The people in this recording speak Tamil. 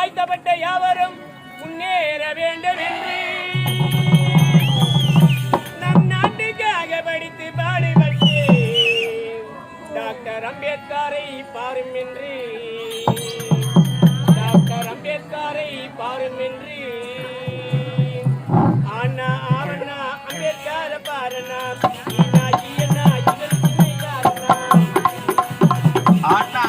தாழ்த்தப்பட்ட யாவரும் முன்னேற வேண்டும் என்று நம் நாட்டுக்காக படித்து பாடுபட்டு. டாக்டர் அம்பேத்காரை பாரும் என்று. டாக்டர் அம்பேத்காரை பாரும் என்று. ஆனா ஆவண்ணா அம்பேத்கர் பாருனா. ஆனா